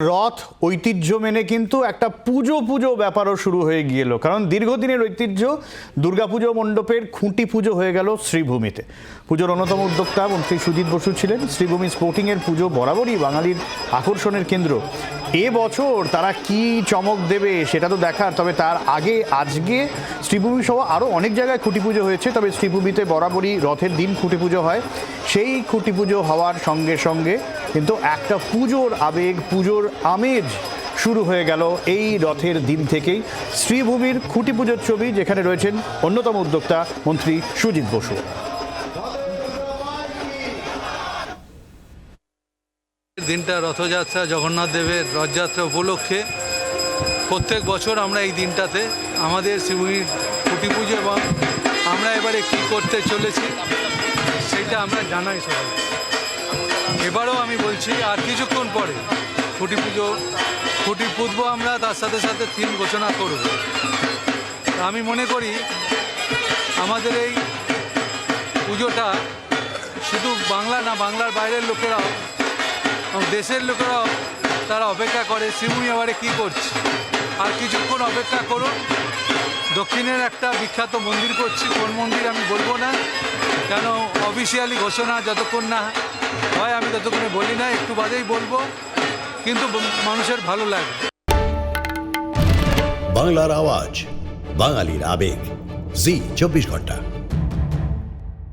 রথ ঐতিহ্য মেনে কিন্তু একটা পুজো পুজো ব্যাপারও শুরু হয়ে গিয়েল। কারণ দীর্ঘদিনের ঐতিহ্য দুর্গাপুজো মণ্ডপের খুঁটি পুজো হয়ে গেল শ্রীভূমিতে। পুজোর অন্যতম উদ্যোক্তা মন্ত্রী সুজিত বসু ছিলেন। শ্রীভূমি স্পোর্টিংয়ের পুজো বরাবরই বাঙালির আকর্ষণের কেন্দ্র। এ বছর তারা কি চমক দেবে সেটা তো দেখার, তবে তার আগে, আজকে শ্রীভূমি সহ আরও অনেক জায়গায় খুঁটি পুজো হয়েছে, তবে শ্রীভূমিতে বরাবরই রথের দিন খুঁটি পুজো হয়। সেই খুঁটি পুজো হওয়ার সঙ্গে সঙ্গে কিন্তু একটা পুজোর আবেগ, পুজোর আমেজ শুরু হয়ে গেল এই রথের দিন থেকেই। শ্রীভূমির খুঁটি পুজোর ছবি যেখানে রয়েছেন অন্যতম উদ্যোক্তা মন্ত্রী সুজিত বসু। দিনটা রথযাত্রা, জগন্নাথ দেবের রথযাত্রা উপলক্ষে প্রত্যেক বছর আমরা এই দিনটাতে আমাদের শিবুর খুঁটি পুজো এবং আমরা এবারে কি করতে চলেছি, সেটা আমরা জানাই সবাই এবারও আমি বলছি, আর কিছুক্ষণ পরে খুঁটি পুজো, খুঁটি পুঁতবো আমরা, তার সাথে সাথে থিম ঘোষণা করব। আমি মনে করি, আমাদের এই পুজোটা শুধু বাংলা না, বাংলার বাইরের লোকেরাও দেশের লোকেরাও তারা অপেক্ষা করে শিবুমি এবারে কী করছে। আর কিছুক্ষণ অপেক্ষা করুন, দক্ষিণের একটা বিখ্যাত মন্দির করছি, কোন মন্দির আমি বলব না, কেন অফিসিয়ালি ঘোষণা যতক্ষণ না হয়, আমি ততক্ষণে বলি না, একটু বাদেই বলব। কিন্তু মানুষের ভালো লাগে। বাংলার আওয়াজ, বাঙালির আবেগ। জি, চব্বিশ ঘণ্টা।